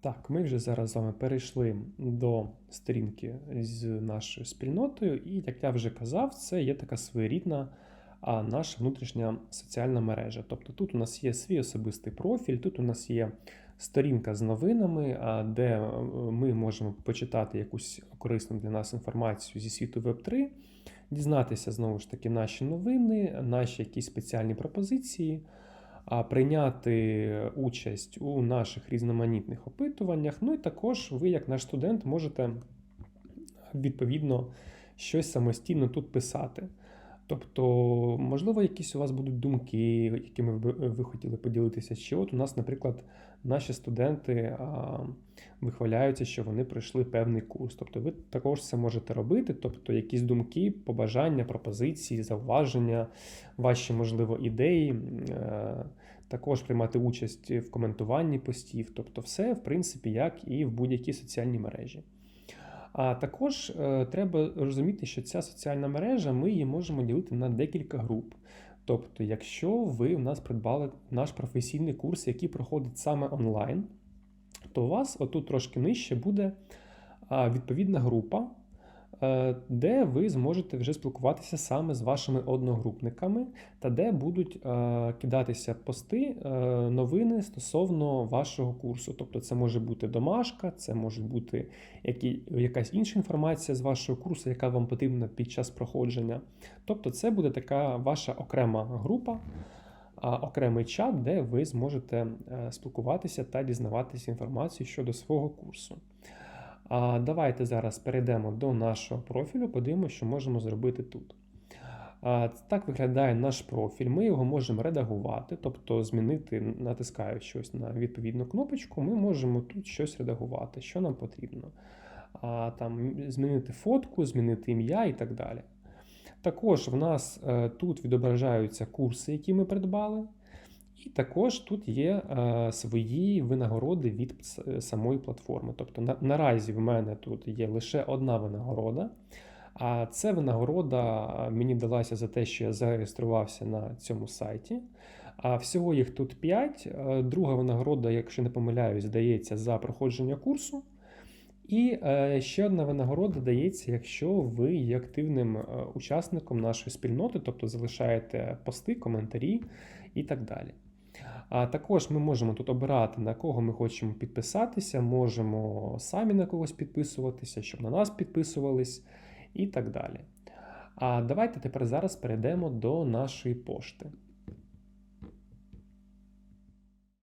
Так, ми вже зараз з вами перейшли до сторінки з нашою спільнотою, і як я вже казав, це є така своєрідна наша внутрішня соціальна мережа. Тобто тут у нас є свій особистий профіль, тут у нас є сторінка з новинами, де е, ми можемо почитати якусь корисну для нас інформацію зі світу Web3, дізнатися знову ж таки наші новини, наші якісь спеціальні пропозиції прийняти участь у наших різноманітних опитуваннях. Ну і також ви, як наш студент, можете відповідно щось самостійно тут писати. Тобто, можливо, якісь у вас будуть думки, якими ви, хотіли поділитися. Чи от у нас, наприклад, наші студенти а, вихваляються, що вони пройшли певний курс. Тобто, ви також це можете робити. Тобто, якісь думки, побажання, пропозиції, зауваження, ваші, можливо, ідеї. Е, також приймати участь в коментуванні постів, тобто, все, в принципі, як і в будь-якій соціальній мережі. А також е, треба розуміти, що ця соціальна мережа ми її можемо ділити на декілька груп. Тобто, якщо ви у нас придбали наш професійний курс, який проходить саме онлайн, то у вас отут трошки нижче буде відповідна група, де ви зможете вже спілкуватися саме з вашими одногрупниками, та де будуть е, кидатися пости, е, новини стосовно вашого курсу. Тобто, це може бути домашка, це може бути які, якась інша інформація з вашого курсу, яка вам потрібна під час проходження. Тобто, це буде така ваша окрема група. Окремий чат, де ви зможете е, спілкуватися та дізнаватися інформацію щодо свого курсу. А Давайте зараз перейдемо до нашого профілю, подивимося, що можемо зробити тут. Так виглядає наш профіль. Ми його можемо редагувати, тобто змінити, натискаючи щось на відповідну кнопочку, ми можемо тут щось редагувати, що нам потрібно. Там, Змінити фотку, змінити ім'я і так далі. Також в нас е, тут відображаються курси, які ми придбали. І також тут є е, свої винагороди від самої платформи. Тобто на, наразі в мене тут є лише одна винагорода. А це винагорода е, мені далася за те, що я зареєструвався на цьому сайті. А всього їх тут 5. Друга винагорода, якщо не помиляюсь, дається за проходження курсу. І е, ще одна винагорода дається, якщо ви є активним е, учасником нашої спільноти, тобто залишаєте пости, коментарі і так далі. А також ми можемо тут обирати, на кого ми хочемо підписатися, можемо самі на когось підписуватися, щоб на нас підписувались і так далі. А давайте тепер зараз перейдемо до нашої пошти.